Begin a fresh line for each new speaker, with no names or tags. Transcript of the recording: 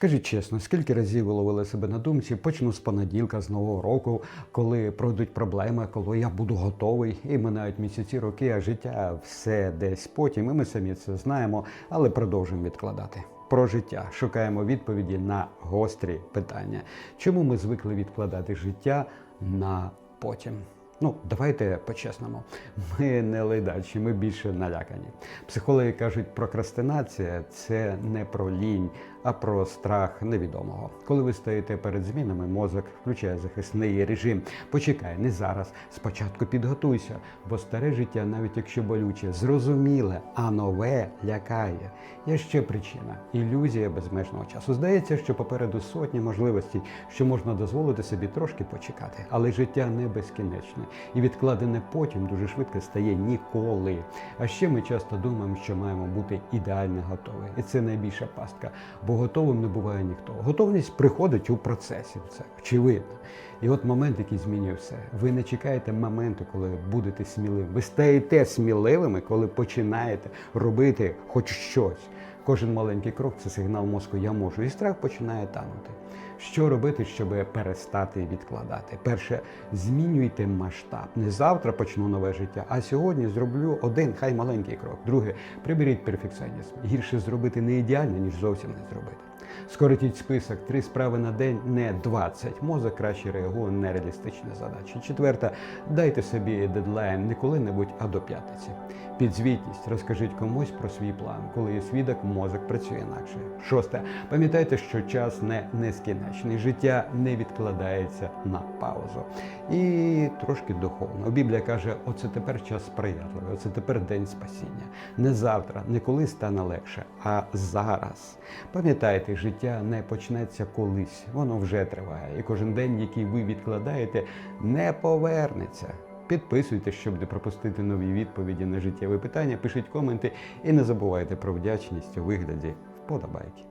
Скажіть чесно, скільки разів ви ловили себе на думці, почну з понеділка, з нового року, коли пройдуть проблеми, коли я буду готовий, і минають місяці, роки, а життя все десь потім, і ми самі це знаємо, але продовжуємо відкладати. Про життя шукаємо відповіді на гострі питання. Чому ми звикли відкладати життя на потім? Ну, давайте по-чесному. Ми не ледачі, ми більше налякані. Психологи кажуть, прокрастинація це не про лінь, а про страх невідомого. Коли ви стоїте перед змінами, мозок включає захисний режим. Почекай, не зараз. Спочатку підготуйся, бо старе життя, навіть якщо болюче, зрозуміле, а нове лякає. Є ще причина ілюзія безмежного часу. Здається, що попереду сотні можливостей, що можна дозволити собі трошки почекати. Але життя не безкінечне, і відкладене потім дуже швидко стає ніколи. А ще ми часто думаємо, що маємо бути ідеально готові. І це найбільша пастка, бо готовим не буває ніхто. Готовність приходить у процесі. Це очевидно. І от момент, який змінює все. Ви не чекаєте моменту, коли будете сміливим. Ви стаєте сміливими, коли починаєте робити хоч щось. Кожен маленький крок це сигнал мозку Я можу, і страх починає танути. Що робити, щоб перестати відкладати? Перше, змінюйте масштаб. Не завтра почну нове життя, а сьогодні зроблю один, хай маленький крок. Друге, приберіть перфекціонізм. Гірше зробити не ідеально, ніж зовсім не зробити. Скоротіть список, три справи на день, не 20. Мозок краще реагує на нереалістичні задачі. Четверта, дайте собі дедлайн не коли-небудь, а до п'ятниці. Підзвітність, розкажіть комусь про свій план. Коли є свідок, мозок працює інакше. Шосте, пам'ятайте, що час не нескінчений, життя не відкладається на паузу. І трошки духовно. Біблія каже: оце тепер час сприятливий, оце тепер день спасіння. Не завтра, не коли стане легше, а зараз. Пам'ятайте, життя не почнеться колись, воно вже триває. І кожен день, який ви відкладаєте, не повернеться. Підписуйтесь, щоб не пропустити нові відповіді на життєві питання. Пишіть коменти і не забувайте про вдячність у вигляді вподобайки.